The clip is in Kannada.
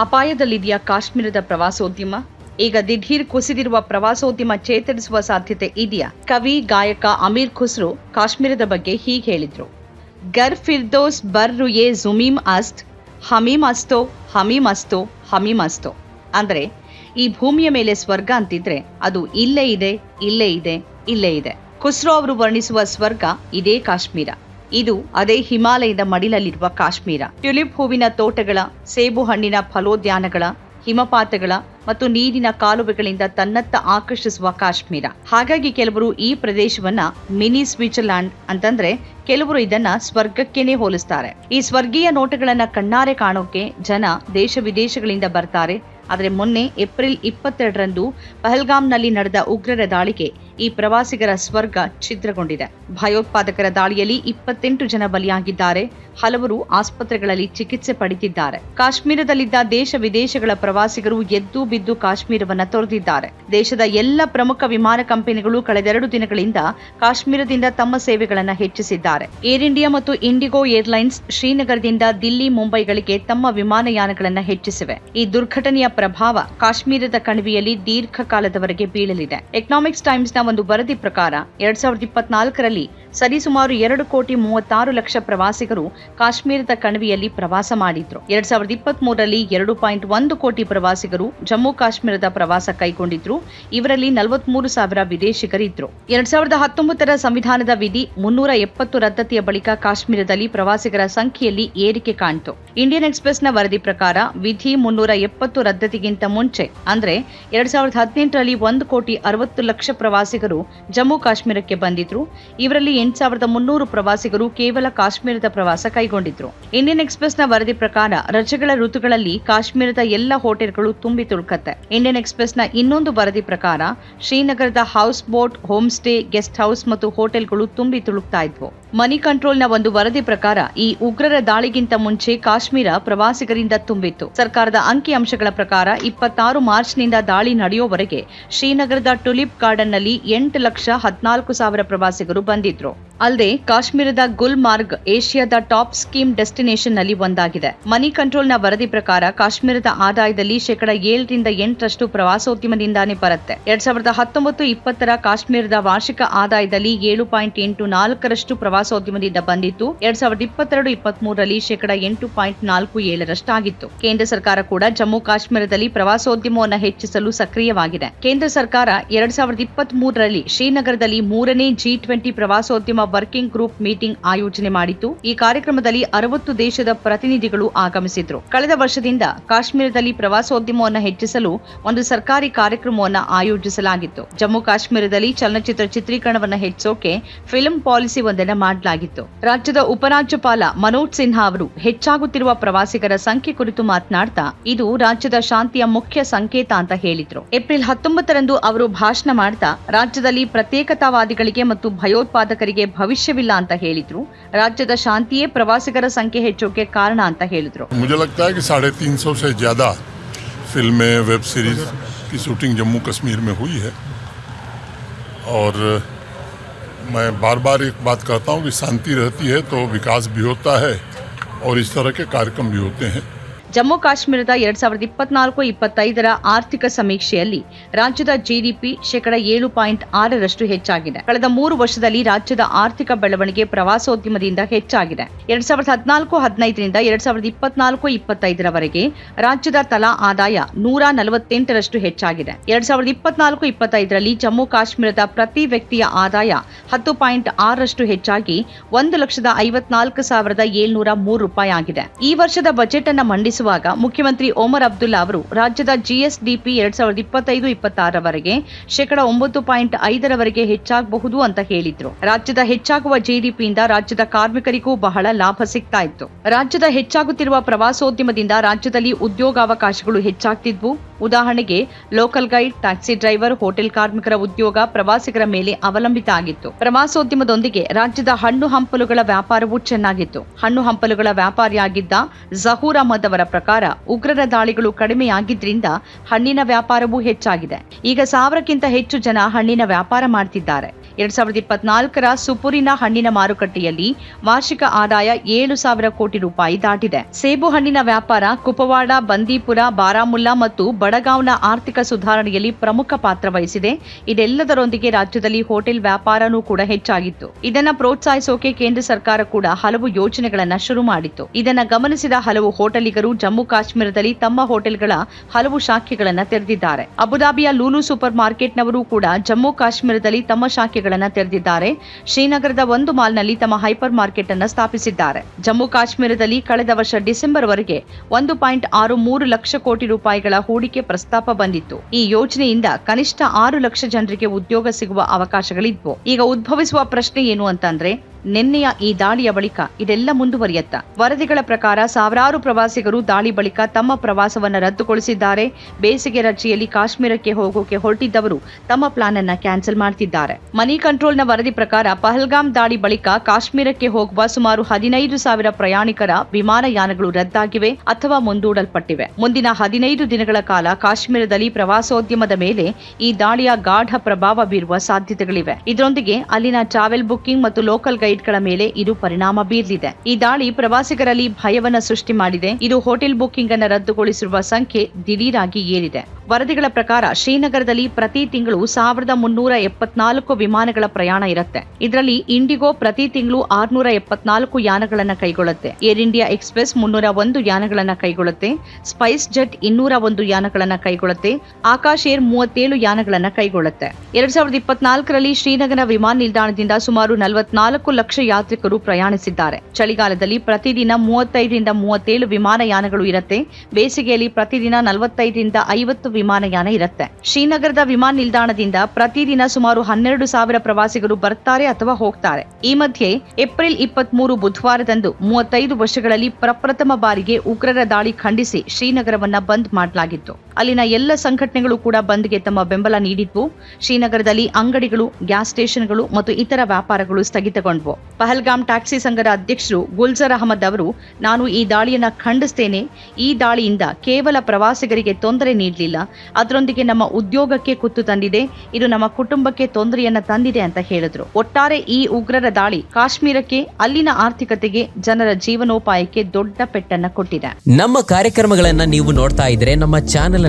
ಅಪಾಯದಲ್ಲಿದೆಯಾ ಕಾಶ್ಮೀರದ ಪ್ರವಾಸೋದ್ಯಮ? ಈಗ ದಿಢೀರ್ ಕುಸಿದಿರುವ ಪ್ರವಾಸೋದ್ಯಮ ಚೇತರಿಸುವ ಸಾಧ್ಯತೆ ಇದೆಯಾ? ಕವಿ ಗಾಯಕ ಅಮೀರ್ ಖುಸ್ರು ಕಾಶ್ಮೀರದ ಬಗ್ಗೆ ಹೀಗೆ ಹೇಳಿದ್ರು. ಗರ್ ಫಿರ್ದೋಸ್ ಬರ್ ರುಯೆ ಜುಮೀಮ್ ಅಸ್ತ್ ಹಮೀಮ್ ಅಸ್ತೋ ಹಮೀಮ್ ಅಸ್ತೋ ಹಮೀಮ್ ಅಸ್ತೋ. ಅಂದ್ರೆ, ಈ ಭೂಮಿಯ ಮೇಲೆ ಸ್ವರ್ಗ ಅಂತಿದ್ರೆ ಅದು ಇಲ್ಲೇ ಇದೆ ಇಲ್ಲೇ ಇದೆ ಇಲ್ಲೇ ಇದೆ. ಖುಸ್ರೋ ಅವರು ವರ್ಣಿಸುವ ಸ್ವರ್ಗ ಇದೇ ಕಾಶ್ಮೀರ. ಇದು ಅದೇ ಹಿಮಾಲಯದ ಮಡಿಲಲ್ಲಿರುವ ಕಾಶ್ಮೀರ. ಟ್ಯುಲಿಪ್ ಹೂವಿನ ತೋಟಗಳ, ಸೇಬು ಹಣ್ಣಿನ ಫಲೋದ್ಯಾನಗಳ, ಹಿಮಪಾತಗಳ ಮತ್ತು ನೀರಿನ ಕಾಲುವೆಗಳಿಂದ ತನ್ನತ್ತ ಆಕರ್ಷಿಸುವ ಕಾಶ್ಮೀರ. ಹಾಗಾಗಿ ಕೆಲವರು ಈ ಪ್ರದೇಶವನ್ನ ಮಿನಿ ಸ್ವಿಟ್ಜರ್ಲ್ಯಾಂಡ್ ಅಂತಂದ್ರೆ ಕೆಲವರು ಇದನ್ನ ಸ್ವರ್ಗಕ್ಕೇನೆ ಹೋಲಿಸ್ತಾರೆ. ಈ ಸ್ವರ್ಗೀಯ ನೋಟಗಳನ್ನ ಕಣ್ಣಾರೆ ಕಾಣೋಕೆ ಜನ ದೇಶ ವಿದೇಶಗಳಿಂದ ಬರ್ತಾರೆ. ಆದರೆ ಮೊನ್ನೆ ಏಪ್ರಿಲ್ ಇಪ್ಪತ್ತೆರಡರಂದು ಪಹಲ್ಗಾಮ್ನಲ್ಲಿ ನಡೆದ ಉಗ್ರರ ದಾಳಿಗೆ ಈ ಪ್ರವಾಸಿಗರ ಸ್ವರ್ಗ ಛಿದ್ರಗೊಂಡಿದೆ. ಭಯೋತ್ಪಾದಕರ ದಾಳಿಯಲ್ಲಿ ಇಪ್ಪತ್ತೆಂಟು ಜನ ಬಲಿಯಾಗಿದ್ದಾರೆ. ಹಲವರು ಆಸ್ಪತ್ರೆಗಳಲ್ಲಿ ಚಿಕಿತ್ಸೆ ಪಡೆದಿದ್ದಾರೆ. ಕಾಶ್ಮೀರದಲ್ಲಿದ್ದ ದೇಶ ವಿದೇಶಗಳ ಪ್ರವಾಸಿಗರು ಎದ್ದು ಬಿದ್ದು ಕಾಶ್ಮೀರವನ್ನು ತೊರೆದಿದ್ದಾರೆ. ದೇಶದ ಎಲ್ಲ ಪ್ರಮುಖ ವಿಮಾನ ಕಂಪನಿಗಳು ಕಳೆದೆರಡು ದಿನಗಳಿಂದ ಕಾಶ್ಮೀರದಿಂದ ತಮ್ಮ ಸೇವೆಗಳನ್ನು ಹೆಚ್ಚಿಸಿದ್ದಾರೆ. ಏರ್ ಇಂಡಿಯಾ ಮತ್ತು ಇಂಡಿಗೋ ಏರ್ಲೈನ್ಸ್ ಶ್ರೀನಗರದಿಂದ ದಿಲ್ಲಿ, ಮುಂಬೈಗಳಿಗೆ ತಮ್ಮ ವಿಮಾನಯಾನಗಳನ್ನು ಹೆಚ್ಚಿಸಿವೆ. ಈ ದುರ್ಘಟನೆಯ ಪ್ರಭಾವ ಕಾಶ್ಮೀರದ ಕಣಿವೆಯಲ್ಲಿ ದೀರ್ಘಕಾಲದವರೆಗೆ ಬೀಳಲಿದೆ. ಎಕನಾಮಿಕ್ಸ್ ಟೈಮ್ಸ್ನ ಒಂದು ವರದಿ ಪ್ರಕಾರ ಎರಡ್ ಸಾವಿರದ ಇಪ್ಪತ್ನಾಲ್ಕರಲ್ಲಿ ಸರಿಸುಮಾರು ಎರಡು ಕೋಟಿ ಮೂವತ್ತಾರು ಲಕ್ಷ ಪ್ರವಾಸಿಗರು ಕಾಶ್ಮೀರದ ಕಣಿವೆಯಲ್ಲಿ ಪ್ರವಾಸ ಮಾಡಿದ್ರು. ಎರಡ್ ಸಾವಿರದ ಇಪ್ಪತ್ತ್ ಮೂರರಲ್ಲಿ ಎರಡು ಪಾಯಿಂಟ್ ಒಂದು ಕೋಟಿ ಪ್ರವಾಸಿಗರು ಜಮ್ಮು ಕಾಶ್ಮೀರದ ಪ್ರವಾಸ ಕೈಗೊಂಡಿದ್ರು. ಇವರಲ್ಲಿ ನಲವತ್ಮೂರು ಸಾವಿರ ವಿದೇಶಿಗರಿದ್ರು. ಎರಡ್ ಸಾವಿರದ ಹತ್ತೊಂಬತ್ತರ ಸಂವಿಧಾನದ ವಿಧಿ ಮುನ್ನೂರ ಎಪ್ಪತ್ತು ರದ್ದತಿಯ ಬಳಿಕ ಕಾಶ್ಮೀರದಲ್ಲಿ ಪ್ರವಾಸಿಗರ ಸಂಖ್ಯೆಯಲ್ಲಿ ಏರಿಕೆ ಕಾಣಿತು. ಇಂಡಿಯನ್ ಎಕ್ಸ್ಪ್ರೆಸ್ನ ವರದಿ ಪ್ರಕಾರ ವಿಧಿ ಮುನ್ನೂರ ಎಪ್ಪತ್ತು ರದ್ದತಿಗಿಂತ ಮುಂಚೆ, ಅಂದ್ರೆ ಎರಡ್ ಸಾವಿರದ ಹದಿನೆಂಟರಲ್ಲಿ ಒಂದು ಕೋಟಿ ಅರವತ್ತು ಲಕ್ಷ ಪ್ರವಾಸಿಗರು ಜಮ್ಮು ಕಾಶ್ಮೀರಕ್ಕೆ ಬಂದಿದ್ರು. ಇವರಲ್ಲಿ ಎಂಟು ಸಾವಿರದ ಮುನ್ನೂರು ಪ್ರವಾಸಿಗರು ಕೇವಲ ಕಾಶ್ಮೀರದ ಪ್ರವಾಸ ಕೈಗೊಂಡಿದ್ರು. ಇಂಡಿಯನ್ ಎಕ್ಸ್ಪ್ರೆಸ್ನ ವರದಿ ಪ್ರಕಾರ ರಜೆಗಳ ಋತುಗಳಲ್ಲಿ ಕಾಶ್ಮೀರದ ಎಲ್ಲ ಹೋಟೆಲ್ಗಳು ತುಂಬಿ ತುಳುಕತ್ತೆ. ಇಂಡಿಯನ್ ಎಕ್ಸ್ಪ್ರೆಸ್ನ ಇನ್ನೊಂದು ವರದಿ ಪ್ರಕಾರ ಶ್ರೀನಗರದ house boat home stay guest house ಮತ್ತು ಹೋಟೆಲ್ಗಳು ತುಂಬಿ ತುಳುಕ್ತಾ ಇದ್ವು. ಮನಿ ಕಂಟ್ರೋಲ್ನ ಒಂದು ವರದಿ ಪ್ರಕಾರ ಈ ಉಗ್ರರ ದಾಳಿಗಿಂತ ಮುಂಚೆ ಕಾಶ್ಮೀರ ಪ್ರವಾಸಿಗರಿಂದ ತುಂಬಿತ್ತು. ಸರ್ಕಾರದ ಅಂಕಿಅಂಶಗಳ ಪ್ರಕಾರ ಇಪ್ಪತ್ತಾರು ಮಾರ್ಚ್ನಿಂದ ದಾಳಿ ನಡೆಯುವವರೆಗೆ ಶ್ರೀನಗರದ ಟುಲಿಪ್ ಗಾರ್ಡನ್ನಲ್ಲಿ ಎಂಟು ಲಕ್ಷ ಹದಿನಾಲ್ಕು ಸಾವಿರ ಪ್ರವಾಸಿಗರು ಬಂದಿದ್ರು. ಅಲ್ಲದೆ ಕಾಶ್ಮೀರದ ಗುಲ್ಮಾರ್ಗ್ ಏಷ್ಯಾದ ಟಾಪ್ ಸ್ಕೀಮ್ ಡೆಸ್ಟಿನೇಷನ್ನಲ್ಲಿ ಒಂದಾಗಿದೆ. ಮನಿ ಕಂಟ್ರೋಲ್ನ ವರದಿ ಪ್ರಕಾರ ಕಾಶ್ಮೀರದ ಆದಾಯದಲ್ಲಿ ಶೇಕಡ ಏಳರಿಂದ ಎಂಟರಷ್ಟು ಪ್ರವಾಸೋದ್ಯಮದಿಂದಾನೇ ಬರುತ್ತೆ. ಎರಡ್ ಸಾವಿರದ ಹತ್ತೊಂಬತ್ತು ಇಪ್ಪತ್ತರ ಕಾಶ್ಮೀರದ ವಾರ್ಷಿಕ ಆದಾಯದಲ್ಲಿ ಏಳು ಪಾಯಿಂಟ್ ಎಂಟು ನಾಲ್ಕರಷ್ಟು ಪ್ರವಾಸೋದ್ಯಮದಿಂದ ಬಂದಿತ್ತು ಎರಡ್ ಸಾವಿರದ ಇಪ್ಪತ್ತೆರಡು ಇಪ್ಪತ್ತ್ ಮೂರರಲ್ಲಿ ಶೇಕಡ ಎಂಟು ಪಾಯಿಂಟ್ ನಾಲ್ಕು ಏಳರಷ್ಟಾಗಿತ್ತು. ಕೇಂದ್ರ ಸರ್ಕಾರ ಕೂಡ ಜಮ್ಮು ಕಾಶ್ಮೀರದಲ್ಲಿ ಪ್ರವಾಸೋದ್ಯಮವನ್ನು ಹೆಚ್ಚಿಸಲು ಸಕ್ರಿಯವಾಗಿದೆ. ಕೇಂದ್ರ ಸರ್ಕಾರ ಎರಡ್ ಸಾವಿರದ ಇಪ್ಪತ್ತ್ ಮೂರರಲ್ಲಿ ಶ್ರೀನಗರದಲ್ಲಿ ಮೂರನೇ ಜಿ ಟ್ವೆಂಟಿ ಪ್ರವಾಸೋದ್ಯಮ ವರ್ಕಿಂಗ್ ಗ್ರೂಪ್ ಮೀಟಿಂಗ್ ಆಯೋಜನೆ ಮಾಡಿತ್ತು ಈ ಕಾರ್ಯಕ್ರಮದಲ್ಲಿ ಅರವತ್ತು ದೇಶದ ಪ್ರತಿನಿಧಿಗಳು ಆಗಮಿಸಿದ್ರು. ಕಳೆದ ವರ್ಷದಿಂದ ಕಾಶ್ಮೀರದಲ್ಲಿ ಪ್ರವಾಸೋದ್ಯಮವನ್ನು ಹೆಚ್ಚಿಸಲು ಒಂದು ಸರ್ಕಾರಿ ಕಾರ್ಯಕ್ರಮವನ್ನು ಆಯೋಜಿಸಲಾಗಿತ್ತು. ಜಮ್ಮು ಕಾಶ್ಮೀರದಲ್ಲಿ ಚಲನಚಿತ್ರ ಚಿತ್ರೀಕರಣವನ್ನು ಹೆಚ್ಚೋಕೆ ಫಿಲ್ಮ್ ಪಾಲಿಸಿ ಒಂದನ್ನು ಮಾಡಲಾಗಿತ್ತು ರಾಜ್ಯದ ಉಪರಾಜ್ಯಪಾಲ ಮನೋಜ್ ಸಿನ್ಹಾ ಅವರು ಹೆಚ್ಚಾಗುತ್ತಿರುವ ಪ್ರವಾಸಿಗರ ಸಂಖ್ಯೆ ಕುರಿತು ಮಾತನಾಡ್ತಾ ಇದು ರಾಜ್ಯದ ಶಾಂತಿಯ ಮುಖ್ಯ ಸಂಕೇತ ಅಂತ ಹೇಳಿದ್ರು ಏಪ್ರಿಲ್ ಹತ್ತೊಂಬತ್ತರಂದು ಅವರು ಭಾಷಣ ಮಾಡ್ತಾ ರಾಜ್ಯದಲ್ಲಿ ಪ್ರತ್ಯೇಕತಾವಾದಿಗಳಿಗೆ ಮತ್ತು ಭಯೋತ್ಪಾದಕರಿಗೆ ಭವಿಷ್ಯವಿಲ್ಲ ಅಂತ ಹೇಳಿದ್ರು ರಾಜ್ಯದ ಶಾಂತಿಯೇ ಪ್ರವಾಸಿಗರ ಸಂಖ್ಯೆ ಹೆಚ್ಚೋಕೆ ಕಾರಣ ಅಂತ ಹೇಳಿದ್ರು मुझे लगता है कि साढ़े तीन सौ से ज़्यादा फिल्में वेब सीरीज़ की शूटिंग जम्मू कश्मीर में हुई है और मैं बार बार एक बात कहता हूँ कि शांति रहती है तो विकास भी होता है और इस तरह के कार्यक्रम भी होते हैं। ಜಮ್ಮು ಕಾಶ್ಮೀರದ ಎರಡ್ ಸಾವಿರದ ಇಪ್ಪತ್ನಾಲ್ಕು ಇಪ್ಪತ್ತೈದರ ಆರ್ಥಿಕ ಸಮೀಕ್ಷೆಯಲ್ಲಿ ರಾಜ್ಯದ ಜಿಡಿಪಿ ಶೇಕಡ ಏಳು ಪಾಯಿಂಟ್ ಆರರಷ್ಟು ಹೆಚ್ಚಾಗಿದೆ. ಕಳೆದ ಮೂರು ವರ್ಷದಲ್ಲಿ ರಾಜ್ಯದ ಆರ್ಥಿಕ ಬೆಳವಣಿಗೆ ಪ್ರವಾಸೋದ್ಯಮದಿಂದ ಹೆಚ್ಚಾಗಿದೆ. ಎರಡ್ ಸಾವಿರದ ಹದಿನಾಲ್ಕು ಹದಿನೈದರಿಂದ ಎರಡ್ ಸಾವಿರದ ಇಪ್ಪತ್ನಾಲ್ಕು ಇಪ್ಪತ್ತೈದರವರೆಗೆ ರಾಜ್ಯದ ತಲಾ ಆದಾಯ ನೂರ ನಲವತ್ತೆಂಟರಷ್ಟು ಹೆಚ್ಚಾಗಿದೆ. ಎರಡ್ ಸಾವಿರದ ಇಪ್ಪತ್ನಾಲ್ಕು ಇಪ್ಪತ್ತೈದರಲ್ಲಿ ಜಮ್ಮು ಕಾಶ್ಮೀರದ ಪ್ರತಿ ವ್ಯಕ್ತಿಯ ಆದಾಯ ಹತ್ತು ಪಾಯಿಂಟ್ ಆರರಷ್ಟು ಹೆಚ್ಚಾಗಿ ಒಂದು ಲಕ್ಷದ ಐವತ್ನಾಲ್ಕು ಸಾವಿರದ ಏಳ್ನೂರ ಮೂರು ರೂಪಾಯಿ ಆಗಿದೆ. ಈ ವರ್ಷದ ಬಜೆಟ್ ಅನ್ನು ಅನ್ನ ಮಂಡಿಸುವಾಗ ಮುಖ್ಯಮಂತ್ರಿ ಓಮರ್ ಅಬ್ದುಲ್ಲಾ ಅವರು ರಾಜ್ಯದ ಜಿಎಸ್ಡಿಪಿ ಎರಡ್ ಸಾವಿರದ ಇಪ್ಪತ್ತೈದು ಇಪ್ಪತ್ತಾರವರೆಗೆ ಶೇಕಡ ಒಂಬತ್ತು ಪಾಯಿಂಟ್ ಐದರವರೆಗೆ ಹೆಚ್ಚಾಗಬಹುದು ಅಂತ ಹೇಳಿದ್ರು. ರಾಜ್ಯದ ಹೆಚ್ಚಾಗುವ ಜಿಡಿಪಿಯಿಂದ ರಾಜ್ಯದ ಕಾರ್ಮಿಕರಿಗೂ ಬಹಳ ಲಾಭ ಸಿಗ್ತಾ ಇತ್ತು. ರಾಜ್ಯದ ಹೆಚ್ಚಾಗುತ್ತಿರುವ ಪ್ರವಾಸೋದ್ಯಮದಿಂದ ರಾಜ್ಯದಲ್ಲಿ ಉದ್ಯೋಗಾವಕಾಶಗಳು ಹೆಚ್ಚಾಗ್ತಿದ್ವು. ಉದಾಹರಣೆಗೆ, local guide, taxi driver, hotel ಕಾರ್ಮಿಕರ ಉದ್ಯೋಗ, ಪ್ರವಾಸಿಗರ ಮೇಲೆ ಅವಲಂಬಿತ ಆಗಿತ್ತು. ಪ್ರವಾಸೋದ್ಯಮದೊಂದಿಗೆ ರಾಜ್ಯದ ಹಣ್ಣು ಹಂಪಲುಗಳ ವ್ಯಾಪಾರವೂ ಚೆನ್ನಾಗಿತ್ತು. ಹಣ್ಣು ಹಂಪಲುಗಳ ವ್ಯಾಪಾರಿಯಾಗಿದ್ದ ಜಹೂರ್ ಅಹಮದ್ ಅವರ ಪ್ರಕಾರ ಉಗ್ರರ ದಾಳಿಗಳು ಕಡಿಮೆಯಾಗಿದ್ದರಿಂದ ಹಣ್ಣಿನ ವ್ಯಾಪಾರವೂ ಹೆಚ್ಚಾಗಿದೆ. ಈಗ ಸಾವಿರಕ್ಕಿಂತ ಹೆಚ್ಚು ಜನ ಹಣ್ಣಿನ ವ್ಯಾಪಾರ ಮಾಡ್ತಿದ್ದಾರೆ. ಎರಡ್ ಸಾವಿರದ ಇಪ್ಪತ್ನಾಲ್ಕರ ಸುಪುರಿನ ಹಣ್ಣಿನ ಮಾರುಕಟ್ಟೆಯಲ್ಲಿ ವಾರ್ಷಿಕ ಆದಾಯ ಏಳು ಸಾವಿರ ಕೋಟಿ ರೂಪಾಯಿ ದಾಟಿದೆ. ಸೇಬು ಹಣ್ಣಿನ ವ್ಯಾಪಾರ ಕುಪವಾಡ, ಬಂದೀಪುರ, ಬಾರಾಮುಲ್ಲಾ ಮತ್ತು ಬಡಗಾಂವ್ನ ಆರ್ಥಿಕ ಸುಧಾರಣೆಯಲ್ಲಿ ಪ್ರಮುಖ ಪಾತ್ರ ವಹಿಸಿದೆ. ಇದೆಲ್ಲದರೊಂದಿಗೆ ರಾಜ್ಯದಲ್ಲಿ ಹೋಟೆಲ್ ವ್ಯಾಪಾರನೂ ಕೂಡ ಹೆಚ್ಚಾಗಿತ್ತು. ಇದನ್ನ ಪ್ರೋತ್ಸಾಹಿಸೋಕೆ ಕೇಂದ್ರ ಸರ್ಕಾರ ಕೂಡ ಹಲವು ಯೋಜನೆಗಳನ್ನ ಶುರು ಮಾಡಿತ್ತು. ಇದನ್ನ ಗಮನಿಸಿದ ಹಲವು ಹೋಟೆಲಿಗರು ಜಮ್ಮು ಕಾಶ್ಮೀರದಲ್ಲಿ ತಮ್ಮ ಹೋಟೆಲ್ಗಳ ಹಲವು ಶಾಖೆಗಳನ್ನ ತೆರೆದಿದ್ದಾರೆ. ಅಬುದಾಬಿಯ ಲೂಲು ಸೂಪರ್ ಮಾರ್ಕೆಟ್ನವರು ಕೂಡ ಜಮ್ಮು ಕಾಶ್ಮೀರದಲ್ಲಿ ತಮ್ಮ ಶಾಖೆಗಳನ್ನ ತೆರೆದಿದ್ದಾರೆ. ಶ್ರೀನಗರದ ಒಂದು ಮಾಲ್ನಲ್ಲಿ ತಮ್ಮ ಹೈಪರ್ ಮಾರ್ಕೆಟ್ ಅನ್ನು ಸ್ಥಾಪಿಸಿದ್ದಾರೆ. ಜಮ್ಮು ಕಾಶ್ಮೀರದಲ್ಲಿ ಕಳೆದ ವರ್ಷ ಡಿಸೆಂಬರ್ ವರೆಗೆ ಒಂದು ಪಾಯಿಂಟ್ ಆರು ಮೂರು ಲಕ್ಷ ಕೋಟಿ ರೂಪಾಯಿಗಳ ಹೂಡಿಕೆ ಪ್ರಸ್ತಾಪ ಬಂದಿತ್ತು. ಈ ಯೋಜನೆಯಿಂದ ಕನಿಷ್ಠ ಆರು ಲಕ್ಷ ಜನರಿಗೆ ಉದ್ಯೋಗ ಸಿಗುವ ಅವಕಾಶಗಳಿದ್ವು. ಈಗ ಉದ್ಭವಿಸುವ ಪ್ರಶ್ನೆ ಏನು ಅಂತಂದ್ರೆ ನಿನ್ನೆಯ ಈ ದಾಳಿಯ ಬಳಿಕ ಇದೆಲ್ಲ ಮುಂದುವರಿಯತ್ತ. ವರದಿಗಳ ಪ್ರಕಾರ ಸಾವಿರಾರು ಪ್ರವಾಸಿಗರು ದಾಳಿ ಬಳಿಕ ತಮ್ಮ ಪ್ರವಾಸವನ್ನು ರದ್ದುಗೊಳಿಸಿದ್ದಾರೆ. ಬೇಸಿಗೆ ರಜೆಯಲ್ಲಿ ಕಾಶ್ಮೀರಕ್ಕೆ ಹೋಗೋಕೆ ಹೊರಟಿದ್ದವರು ತಮ್ಮ ಪ್ಲಾನ್ ಅನ್ನ ಕ್ಯಾನ್ಸಲ್ ಮಾಡ್ತಿದ್ದಾರೆ. ಮನಿ ಕಂಟ್ರೋಲ್ನ ವರದಿ ಪ್ರಕಾರ ಪಹಲ್ಗಾಮ್ ದಾಳಿ ಬಳಿಕ ಕಾಶ್ಮೀರಕ್ಕೆ ಹೋಗುವ ಸುಮಾರು ಹದಿನೈದು ಸಾವಿರ ಪ್ರಯಾಣಿಕರ ವಿಮಾನಯಾನಗಳು ರದ್ದಾಗಿವೆ ಅಥವಾ ಮುಂದೂಡಲ್ಪಟ್ಟಿವೆ. ಮುಂದಿನ ಹದಿನೈದು ದಿನಗಳ ಕಾಲ ಕಾಶ್ಮೀರದಲ್ಲಿ ಪ್ರವಾಸೋದ್ಯಮದ ಮೇಲೆ ಈ ದಾಳಿಯ ಗಾಢ ಪ್ರಭಾವ ಬೀರುವ ಸಾಧ್ಯತೆಗಳಿವೆ. ಇದರೊಂದಿಗೆ ಅಲ್ಲಿನ ಟ್ರಾವೆಲ್ ಬುಕ್ಕಿಂಗ್ ಮತ್ತು ಲೋಕಲ್ ಗೈಡ್ಗಳ ಮೇಲೆ ಇದು ಪರಿಣಾಮ ಬೀರಲಿದೆ ಈ ದಾಳಿ ಪ್ರವಾಸಿಗರಲ್ಲಿ ಭಯವನ್ನ ಸೃಷ್ಟಿ ಮಾಡಿದೆ. ಇದು ಹೋಟೆಲ್ ಬುಕ್ಕಿಂಗ್ ಅನ್ನು ರದ್ದುಗೊಳಿಸಿರುವ ಸಂಖ್ಯೆ ದಿಢೀರಾಗಿ ಏರಿದೆ. ವರದಿಗಳ ಪ್ರಕಾರ ಶ್ರೀನಗರದಲ್ಲಿ ಪ್ರತಿ ತಿಂಗಳು ಸಾವಿರದ ಮುನ್ನೂರ ಎಪ್ಪತ್ನಾಲ್ಕು ವಿಮಾನಗಳ ಪ್ರಯಾಣ ಇರುತ್ತೆ. ಇದರಲ್ಲಿ ಇಂಡಿಗೋ ಪ್ರತಿ ತಿಂಗಳು ಆರ್ನೂರ ಎಪ್ಪತ್ನಾಲ್ಕು ಯಾನಗಳನ್ನು ಕೈಗೊಳ್ಳುತ್ತೆ. ಏರ್ ಇಂಡಿಯಾ ಎಕ್ಸ್ಪ್ರೆಸ್ ಮುನ್ನೂರ ಒಂದು ಯಾನಗಳನ್ನು ಕೈಗೊಳ್ಳುತ್ತೆ. ಸ್ಪೈಸ್ ಜೆಟ್ ಇನ್ನೂರ ಒಂದು ಯಾನಗಳನ್ನು ಕೈಗೊಳ್ಳುತ್ತೆ. ಆಕಾಶ್ ಏರ್ ಮೂವತ್ತೇಳು ಯಾನಗಳನ್ನು ಕೈಗೊಳ್ಳುತ್ತೆ. ಎರಡ್ ಸಾವಿರದ ಇಪ್ಪತ್ನಾಲ್ಕರಲ್ಲಿ ಶ್ರೀನಗರ ವಿಮಾನ ನಿಲ್ದಾಣದಿಂದ ಸುಮಾರು ನಲವತ್ನಾಲ್ಕು ಲಕ್ಷ ಯಾತ್ರಿಕರು ಪ್ರಯಾಣಿಸಿದ್ದಾರೆ. ಚಳಿಗಾಲದಲ್ಲಿ ಪ್ರತಿದಿನ ಮೂವತ್ತೈದರಿಂದ ಮೂವತ್ತೇಳು ವಿಮಾನಯಾನಗಳು ಇರುತ್ತೆ. ಬೇಸಿಗೆಯಲ್ಲಿ ಪ್ರತಿದಿನ ನಲವತ್ತೈದರಿಂದ ಐವತ್ತು ವಿಮಾನಯಾನ ಇರುತ್ತೆ. ಶ್ರೀನಗರದ ವಿಮಾನ ನಿಲ್ದಾಣದಿಂದ ಪ್ರತಿದಿನ ಸುಮಾರು ಹನ್ನೆರಡು ಸಾವಿರ ಪ್ರವಾಸಿಗರು ಬರ್ತಾರೆ ಅಥವಾ ಹೋಗ್ತಾರೆ. ಈ ಮಧ್ಯೆ ಏಪ್ರಿಲ್ ಇಪ್ಪತ್ತ್ ಮೂರು ಬುಧವಾರದಂದು ಮೂವತ್ತೈದು ವರ್ಷಗಳಲ್ಲಿ ಪ್ರಪ್ರಥಮ ಬಾರಿಗೆ ಉಗ್ರರ ದಾಳಿ ಖಂಡಿಸಿ ಶ್ರೀನಗರವನ್ನ ಬಂದ್ ಮಾಡಲಾಗಿತ್ತು. ಅಲ್ಲಿನ ಎಲ್ಲ ಸಂಘಟನೆಗಳು ಕೂಡ ಬಂದ್ಗೆ ತಮ್ಮ ಬೆಂಬಲ ನೀಡಿದ್ವು. ಶ್ರೀನಗರದಲ್ಲಿ ಅಂಗಡಿಗಳು ಗ್ಯಾಸ್ ಸ್ಟೇಷನ್ಗಳು ಮತ್ತು ಇತರ ವ್ಯಾಪಾರಗಳು ಸ್ಥಗಿತಗೊಂಡ್ವು. ಪಹಲ್ಗಾಮ್ ಟ್ಯಾಕ್ಸಿ ಸಂಘದ ಅಧ್ಯಕ್ಷರು ಗುಲ್ಜರ್ ಅಹಮದ್ ಅವರು, ನಾನು ಈ ದಾಳಿಯನ್ನು ಖಂಡಿಸ್ತೇನೆ. ಈ ದಾಳಿಯಿಂದ ಕೇವಲ ಪ್ರವಾಸಿಗರಿಗೆ ತೊಂದರೆ ನೀಡಲಿಲ್ಲ. ಅದರೊಂದಿಗೆ ನಮ್ಮ ಉದ್ಯೋಗಕ್ಕೆ ಕುತ್ತು ತಂದಿದೆ. ಇದು ನಮ್ಮ ಕುಟುಂಬಕ್ಕೆ ತೊಂದರೆಯನ್ನ ತಂದಿದೆ ಅಂತ ಹೇಳಿದ್ರು. ಒಟ್ಟಾರೆ ಈ ಉಗ್ರರ ದಾಳಿ ಕಾಶ್ಮೀರಕ್ಕೆ, ಅಲ್ಲಿನ ಆರ್ಥಿಕತೆಗೆ, ಜನರ ಜೀವನೋಪಾಯಕ್ಕೆ ದೊಡ್ಡ ಪೆಟ್ಟನ್ನ ಕೊಟ್ಟಿದೆ. ನಮ್ಮ ಕಾರ್ಯಕ್ರಮಗಳನ್ನ ನೀವು ನೋಡ್ತಾ ಇದ್ರೆ ನಮ್ಮ ಚಾನೆಲ್